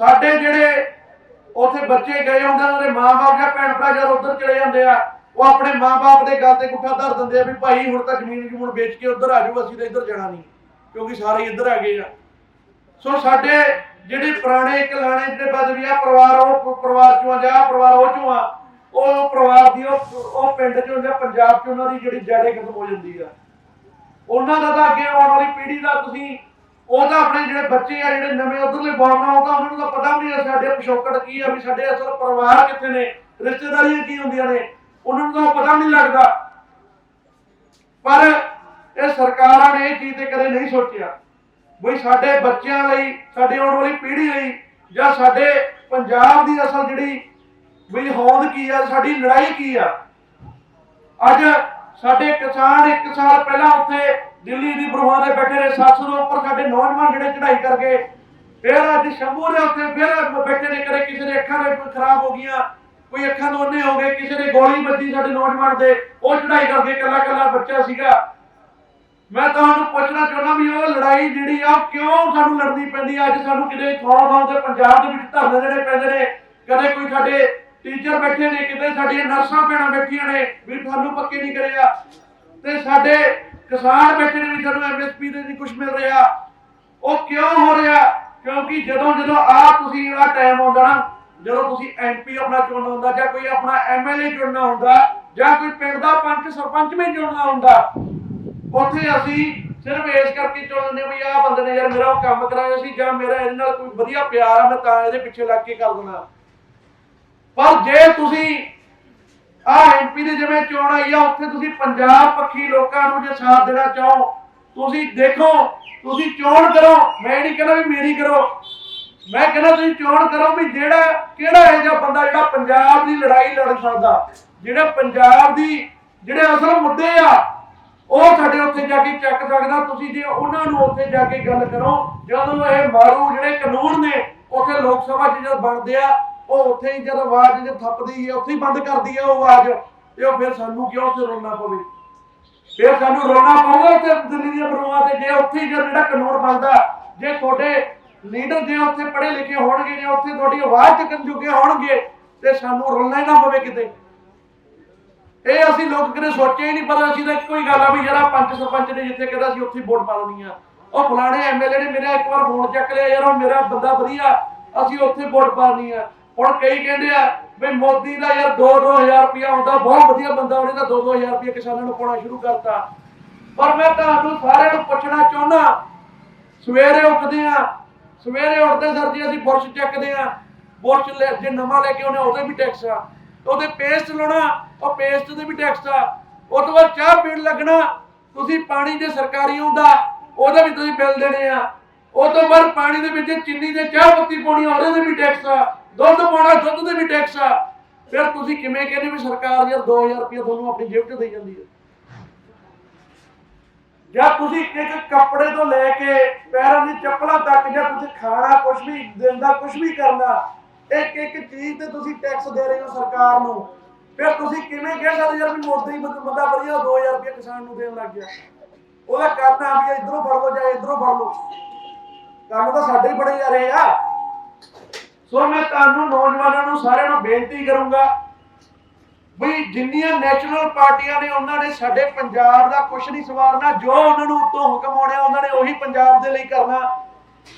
ਸਾਡੇ ਜਿਹੜੇ ਉਥੇ ਬੱਚੇ ਗਏ ਹੁੰਦੇ ਉਹਨਾਂ ਦੇ ਮਾਂ-ਬਾਪ ਜਾਂ ਭੈਣ ਭਰਾ ਜਦ ਉਧਰ ਚਲੇ ਜਾਂਦੇ ਆ, ਉਹ ਆਪਣੇ ਮਾਂ-ਬਾਪ ਦੇ ਗੱਲ ਤੇ ਗੁੱਠਾ ਧਰ ਦਿੰਦੇ ਆ ਵੀ ਭਾਈ ਹੁਣ ਤਾਂ ਜ਼ਮੀਨ ਜਮੂਨ ਵੇਚ ਕੇ ਉਧਰ ਆ ਜਾਓ, ਅਸੀਂ ਤਾਂ ਇੱਧਰ ਜਾਣਾ ਨਹੀਂ, ਕਿਉਂਕਿ ਸਾਰੇ ਇੱਧਰ ਆ ਗਏ ਆ। ਸੋ ਸਾਡੇ ਜਿਹੜੇ ਪੁਰਾਣੇ ਕਲਾਣੇ ਜਿਹੜੇ ਬਦਵੀ ਆ, ਪਰਿਵਾਰ ਉਹ ਪਰਿਵਾਰ ਚੋਂ ਆ ਪਰਿਵਾਰ ਉਹ ਚੋਂ ਆ, ਉਹ ਪਰਿਵਾਰ ਦੀ ਉਹ ਪਿੰਡ ਚੋਂ ਜਾਂ ਪੰਜਾਬ ਚ ਉਹਨਾਂ ਦੀ ਜਿਹੜੀ ਜੜੇ ਖਤਮ ਹੋ ਜਾਂਦੀ ਆ। ਉਹਨਾਂ ਦਾ ਤਾਂ ਅੱਗੇ ਆਉਣ ਵਾਲੀ ਪੀੜ੍ਹੀ ਦਾ ਤੁਸੀਂ ਉਹ ਤਾਂ ਆਪਣੇ ਜਿਹੜੇ ਬੱਚੇ ਆ, ਜਿਹੜੇ ਨਵੇਂ ਉਧਰਲੇ ਬੋਰਨਾ ਉਹ ਉਹਨਾਂ ਨੂੰ ਤਾਂ ਪਤਾ ਵੀ ਨਹੀਂ ਸਾਡੇ ਪਿਛੋਕੜ ਕੀ ਆ, ਵੀ ਸਾਡੇ ਅਸਲ ਪਰਿਵਾਰ ਕਿੱਥੇ ਨੇ, ਰਿਸ਼ਤੇਦਾਰੀਆਂ ਕੀ ਹੁੰਦੀਆਂ ਨੇ, ਉਹਨਾਂ ਨੂੰ ਤਾਂ ਪਤਾ ਨਹੀਂ ਲੱਗਦਾ। ਪਰ ਇਹ ਸਰਕਾਰਾਂ ਨੇ ਇਹ ਚੀਜ਼ ਤੇ ਕਦੇ ਨਹੀਂ ਸੋਚਿਆ ਵੀ ਸਾਡੇ ਬੱਚਿਆਂ ਲਈ, ਸਾਡੀ ਆਉਣ ਵਾਲੀ ਪੀੜ੍ਹੀ ਲਈ, ਜਾਂ ਸਾਡੇ ਪੰਜਾਬ ਦੀ ਅਸਲ ਜਿਹੜੀ ਵੀ ਹੋਂਦ ਕੀ ਆ, ਸਾਡੀ ਲੜਾਈ ਕੀ ਆ। ਅੱਜ ਸਾਡੇ ਕਿਸਾਨ ਇੱਕ ਸਾਲ ਪਹਿਲਾਂ ਉੱਥੇ ਦਿੱਲੀ ਦੀ ਬਰੂਹਾਂ ਤੇ ਬੈਠੇ ਨੇ 700 ਤੋਂ ਉੱਪਰ ਸਾਡੇ ਨੌਜਵਾਨ ਜਿਹੜੇ ਚੜ੍ਹਾਈ ਕਰਕੇ ਫਿਰ ਅੱਜ ਸ਼ੰਭੂ ਦੇ ਉੱਤੇ ਫਿਰ ਬੈਠੇ ਨੇ ਕਰੇ ਕਿਸੇ ਦੇ ਅੱਖਾਂ ਦੇ ਖਰਾਬ ਹੋ ਗਈਆਂ, ਕੋਈ ਅੱਖਾਂ ਤੋਂ ਅੰਨੇ ਹੋ ਗਏ, ਕਿਸੇ ਦੇ ਗੋਲੀ ਵੱਜੀ ਸਾਡੇ ਨੌਜਵਾਨ ਦੇ, ਉਹ ਚੜ੍ਹਾਈ ਕਰਕੇ ਕੱਲਾ ਕੱਲਾ ਬੱਚਾ ਸੀਗਾ। ਮੈਂ ਤੁਹਾਨੂੰ ਪੁੱਛਣਾ ਚਾਹੁੰਦਾ ਵੀ ਉਹ ਲੜਾਈ ਜਿਹੜੀ ਆ ਕਿਉਂ ਸਾਨੂੰ ਲੜਨੀ ਪੈਂਦੀ ਅੱਜ ਸਾਨੂੰ ਕਿਤੇ ਥਾਂ ਥਾਂ ਤੇ ਪੰਜਾਬ ਦੇ ਵਿੱਚ ਧਰਨੇ ਜਿਹੜੇ ਪੈਂਦੇ ਨੇ। ਕਦੇ ਕੋਈ ਸਾਡੇ ਟੀਚਰ ਬੈਠੇ ਨੇ, ਕਿਤੇ ਸਾਡੀਆਂ ਨਰਸਾਂ ਭੈਣਾਂ ਬੈਠੀਆਂ ਨੇ, ਵੀ ਤੁਹਾਨੂੰ ਪੱਕੇ ਨਹੀਂ ਕਰਿਆ। ਤੇ ਸਾਡੇ ਕਿਸਾਨ ਬੈਠੇ ਨੇ ਵੀ ਸਾਨੂੰ ਐਮਐਸਪੀ ਦੇ ਨਹੀਂ ਕੁਝ ਮਿਲ ਰਿਹਾ। ਉਹ ਕਿਉਂ ਹੋ ਰਿਹਾ? ਕਿਉਂਕਿ ਜਦੋਂ ਜਦੋਂ ਆ ਤੁਸੀਂ ਆ ਟਾਈਮ ਆਉਂਦਾ ਨਾ, ਜਦੋਂ ਤੁਸੀਂ ਐਮਪੀ ਆਪਣਾ ਚੁਣਨਾ ਹੁੰਦਾ ਜਾਂ ਕੋਈ ਆਪਣਾ ਐਮਐਲਏ ਚੁਣਨਾ ਹੁੰਦਾ ਜਾਂ ਕੋਈ ਪਿੰਡ ਦਾ ਪੰਚ, ਸਰਪੰਚ ਵੀ ਚੁਣਨਾ ਹੁੰਦਾ, ਉੱਥੇ ਅਸੀਂ ਸਿਰਫ ਇਸ ਕਰਕੇ ਚੁਣਦੇ ਵੀ ਆਹ ਬੰਦੇ ਨੇ ਯਾਰ ਮੇਰਾ ਉਹ ਕੰਮ ਕਰਾਇਆ ਸੀ ਜਾਂ ਮੇਰਾ ਇਹਦੇ ਨਾਲ ਕੋਈ ਵਧੀਆ ਪਿਆਰ ਆ, ਮੈਂ ਤਾਂ ਇਹਦੇ ਪਿੱਛੇ ਲੱਗ ਕੇ ਕਰ ਦੇਣਾ। ਪਰ ਜੇ ਤੁਸੀਂ ਆ ਐਮਪੀ ਦੇ ਜਿਵੇਂ ਚੋਣ ਆਈ ਆ, ਉੱਥੇ ਤੁਸੀਂ ਪੰਜਾਬ ਪੱਖੀ ਲੋਕਾਂ ਨੂੰ ਜੇ ਸਾਥ ਦੇਣਾ ਚਾਹੋ, ਤੁਸੀਂ ਦੇਖੋ, ਤੁਸੀਂ ਚੋਣ ਕਰੋ, ਮੈਂ ਨਹੀਂ ਕਹਿੰਦਾ ਵੀ ਮੇਰੀ ਕਰੋ। ਮੈਂ ਕਹਿੰਦਾ ਤੁਸੀਂ ਚੋਣ ਕਰੋ ਵੀ ਜਿਹੜਾ, ਕਿਹੜਾ ਇਹ ਜਿਹਾ ਬੰਦਾ ਜਿਹੜਾ ਪੰਜਾਬ ਦੀ ਲੜਾਈ ਲੜ ਸਕਦਾ। ਜਿਹੜਾ ਪੰਜਾਬ ਦੀ, ਜਿਹੜੇ ਅਸਲ ਮੁੱਦੇ ਆ, ਉਹ ਸਾਡੇ ਉੱਥੇ ਜਾ ਕੇ ਚੱਕ ਸਕਦਾ। ਤੁਸੀਂ ਜੇ ਉਹਨਾਂ ਨੂੰ ਉੱਥੇ ਜਾ ਕੇ ਗੱਲ ਕਰੋ, ਜਦੋਂ ਇਹ ਮਾਰੂ ਜਿਹੜੇ ਕਾਨੂੰਨ ਨੇ, ਉੱਥੇ ਲੋਕ ਸਭਾ 'ਚ ਜਦ ਬਣਦੇ ਆ ਉਹ ਉੱਥੇ ਹੀ ਜਦ ਆਵਾਜ਼ ਜੇ ਥੱਪਦੀ ਹੈ ਉੱਥੇ ਹੀ ਬੰਦ ਕਰਦੀ ਹੈ ਉਹ ਆਵਾਜ਼। ਤੇ ਉਹ ਫਿਰ ਸਾਨੂੰ ਕਿਉਂ ਉੱਥੇ ਰੋਣਾ ਪਵੇ? ਫਿਰ ਸਾਨੂੰ ਰੋਣਾ ਪਊਗਾ ਉੱਥੇ ਦਿੱਲੀ ਦੀਆਂ ਬਰੂਹਾਂ ਤੇ, ਜੇ ਉੱਥੇ ਹੀ ਜਿਹੜਾ ਕਾਨੂੰਨ ਬਣਦਾ, ਜੇ ਤੁਹਾਡੇ ਲੀਡਰ ਜੇ ਉੱਥੇ ਪੜ੍ਹੇ ਲਿਖੇ ਹੋਣਗੇ, ਜੇ ਉੱਥੇ ਤੁਹਾਡੀ ਆਵਾਜ਼ ਚੱਕਣ ਜੋਗੇ ਹੋਣਗੇ, ਤੇ ਸਾਨੂੰ ਰੋਣਾ ਹੀ ਨਾ ਪਵੇ ਕਿਤੇ। ਇਹ ਅਸੀਂ ਲੋਕ ਕਿਤੇ ਸੋਚਿਆ ਹੀ ਨਹੀਂ, ਪਰ ਅਸੀਂ ਤਾਂ ਇੱਕੋ ਹੀ ਗੱਲ ਆ ਵੀ ਜਿਹੜਾ ਆਹ ਪੰਚ ਸਰਪੰਚ ਨੇ ਜਿੱਥੇ ਕਹਿੰਦਾ ਸੀ ਉੱਥੇ ਵੋਟ ਪਾ ਆ। ਉਹ ਫਲਾਣੇ ਐਮਐਲਏ ਨੇ ਮੇਰਾ ਇੱਕ ਵਾਰ ਫੋਨ ਚੱਕ ਲਿਆ, ਯਾਰ ਉਹ ਮੇਰਾ ਬੰਦਾ ਵਧੀਆ, ਅਸੀਂ ਉੱਥੇ ਵੋਟ ਪਾਉਣੀ ਆ। ਹੁਣ ਕਈ ਕਹਿੰਦੇ ਆ ਵੀ ਮੋਦੀ ਦਾ ਯਾਰ 2-2000 ਰੁਪਇਆ ਹੁੰਦਾ ਬਹੁਤ ਵਧੀਆ ਬੰਦਾ ਉਹਨੇ ਤਾਂ 2-2000 ਰੁਪਇਆ ਕਿਸਾਨਾਂ ਨੂੰ ਪਾਉਣਾ ਸ਼ੁਰੂ ਕਰਤਾ। ਪਰ ਮੈਂ ਤੁਹਾਨੂੰ ਸਾਰਿਆਂ ਨੂੰ ਪੁੱਛਣਾ ਚਾਹੁੰਦਾ, ਸਵੇਰੇ ਉੱਠਦੇ ਆ, ਸਵੇਰੇ ਉੱਠਦੇ ਸਰ ਜੀ ਅਸੀਂ ਬੁਰਸ਼ ਚੱਕਦੇ ਆ, ਬੁਰਸ਼ ਲੈ ਜੇ ਨਵਾਂ ਲੈ ਕੇ ਆਉਣੇ ਉਹਦੇ ਵੀ ਟੈਕਸ ਆ। ਉਹਦੇ ਪੇਸਟ ਲਾਉਣਾ, ਉਹ ਪੇਸਟ ਦੇ ਵੀ ਟੈਕਸ ਆ। ਉਹ ਤੋਂ ਬਾਅਦ ਚਾਹ ਪੀਣ ਲੱਗਣਾ, ਤੁਸੀਂ ਪਾਣੀ ਦੇ ਸਰਕਾਰੀ ਆਉਂਦਾ, ਉਹਦੇ ਵੀ ਤੁਸੀਂ ਬਿੱਲ ਦੇਣੇ ਆ। ਉਹ ਤੋਂ ਬਾਅਦ ਪਾਣੀ ਦੇ ਵਿੱਚ ਚੀਨੀ ਦੇ ਚਾਹ ਪੱਤੀ ਪਾਉਣੀ, ਉਹਦੇ ਤੇ ਵੀ ਟੈਕਸ ਆ, ਦੁੱਧ ਪਾਉਣਾ, ਦੁੱਧ ਦੇ ਵੀ ਟੈਕਸ ਆ। ਫਿਰ ਤੁਸੀਂ ਕਿਵੇਂ ਕਹਿੰਦੇ ਵੀ ਸਰਕਾਰ ਯਾਰ 2000 ਰੁਪਏ ਤੁਹਾਨੂੰ ਆਪਣੀ ਜੇਬ 'ਚ ਦੇਈ ਜਾਂਦੀ ਹੈ? ਜਾਂ ਤੁਸੀਂ ਇੱਕ ਕੱਪੜੇ ਤੋਂ ਲੈ ਕੇ ਪੈਰਾਂ ਦੀ ਚੱਪਲਾਂ ਤੱਕ, ਜਾਂ ਤੁਸੀਂ ਖਾਣਾ ਕੁਝ ਵੀ ਦਿਨ ਕੁਝ ਵੀ ਕਰਨਾ, ਇੱਕ ਇੱਕ ਚੀਜ਼ ਤੇ ਤੁਸੀਂ ਟੈਕਸ ਦੇ ਰਹੇ ਹੋ ਸਰਕਾਰ ਨੂੰ। ਫਿਰ ਤੁਸੀਂ ਕਿਵੇਂ ਕਹਿ ਸਕਦੇ ਯਾਰ ਵੀ ਮੋਦੀ ਹੀ ਬੰਦਾ ਬੰਦਾ ਵਧੀਆ 2000 ਰੁਪਏ ਕਿਸਾਨ ਨੂੰ ਦੇਣ ਲੱਗ ਗਿਆ। ਉਹਦਾ ਕਰਨਾ ਵੀ ਇਧਰੋਂ ਫੜ ਲਓ ਜਾਂ ਇਧਰੋਂ ਫੜ ਲਓ। ਕੰਮ ਤਾਂ ਸਾਡੇ ਹੀ ਬੜੇ ਜਾ ਰਹੇ ਆ। ਸੋ ਮੈਂ ਤੁਹਾਨੂੰ ਨੌਜਵਾਨਾਂ ਨੂੰ ਸਾਰਿਆਂ ਨੂੰ ਬੇਨਤੀ ਕਰੂੰਗਾ ਵੀ ਜਿੰਨੀਆਂ ਨੈਸ਼ਨਲ ਪਾਰਟੀਆਂ ਨੇ ਉਹਨਾਂ ਨੇ ਸਾਡੇ ਪੰਜਾਬ ਦਾ ਕੁਝ ਨਹੀਂ ਸਵਾਰਨਾ, ਜੋ ਉਹਨਾਂ ਨੂੰ ਉਤੋਂ ਹੁਕਮ ਆਉਣਾ, ਉਹਨਾਂ ਨੇ ਉਹੀ ਪੰਜਾਬ ਦੇ ਲਈ ਕਰਨਾ।